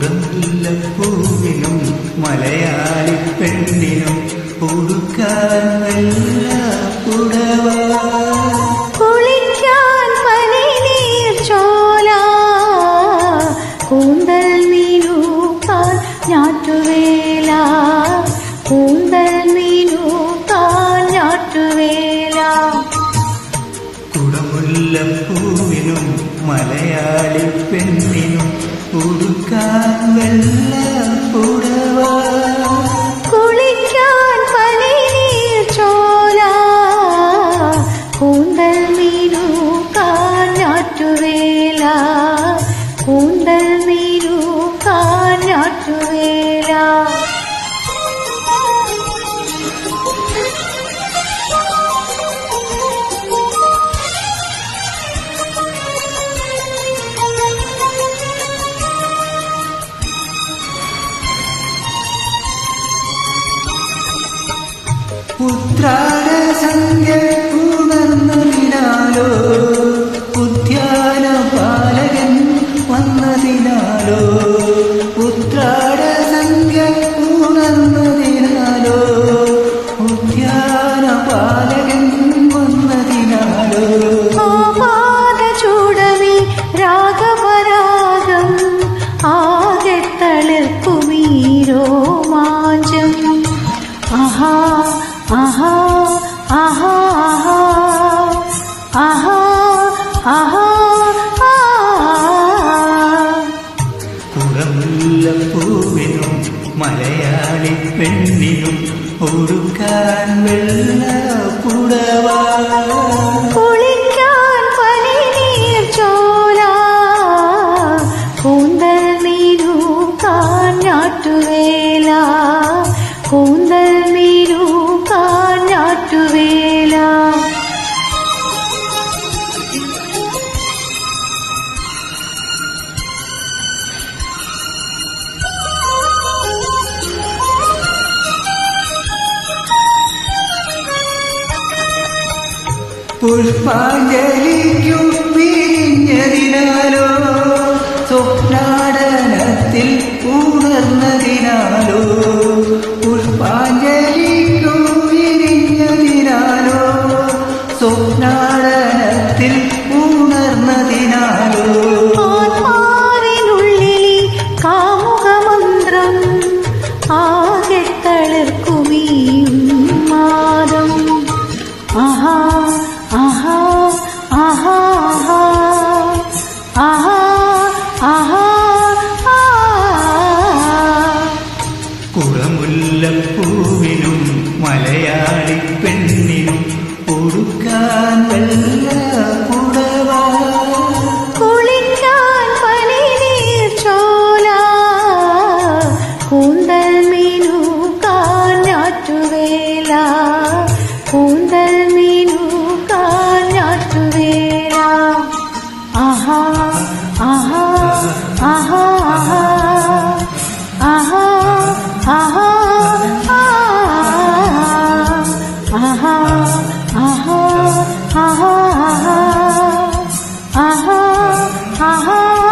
കുടമുല്ലപ്പൂവിനും മലയാളി പെണ്ണിനും ഉടുക്കാൻ നല്ല പുടവ. കുളിക്കാൻ പനിനീർ ചോല കൂന്തൽ മീനൂക്കാൻ ഞാറ്റുവേല. കൂന്തൽ മീനൂക്കാൻ ഞാറ്റുവേല. കുടമുല്ലപ്പൂവിനും മലയാളി പെണ്ണിനും ഉടുക്കാൻ കുളിക്കാൻ കൂന്തൽ മീനൂക്കാൻ ഞാറ്റുവേല കൂന്തൽ മീനൂക്കാൻ ഞാറ്റുവേല ഉത്രാട സംഖ്യ നിലാലോ ഉദ്യാന പാലകൻ ഉദ്യാന പാലകൻ രാഗപരാഗം ആകെ തളിർക്കുമീരോ മാ ആഹാ ആഹാ ആഹാ ആഹാ കുടമുല്ലപ്പൂവിനും മലയാളി പെണ്ണിനും ഒടുക്കാൻ വെള്ള പുടവ. കുളിക്കാൻ പനിനീർ ചോല കൂന്തൽ മീനൂക്കാൻ ഞാറ്റുവേല കൂന്തൽ പുഷ്പാഞ്ജലിക്കും പിരിഞ്ഞതിനാലോ സ്വപ്നാടനത്തിൽ ഉണർന്നതിനാലോ കുടമുല്ലപ്പൂവിനും മലയാളി പെണ്ണിനും കൊടുക്കാൻ പുടവ हाँ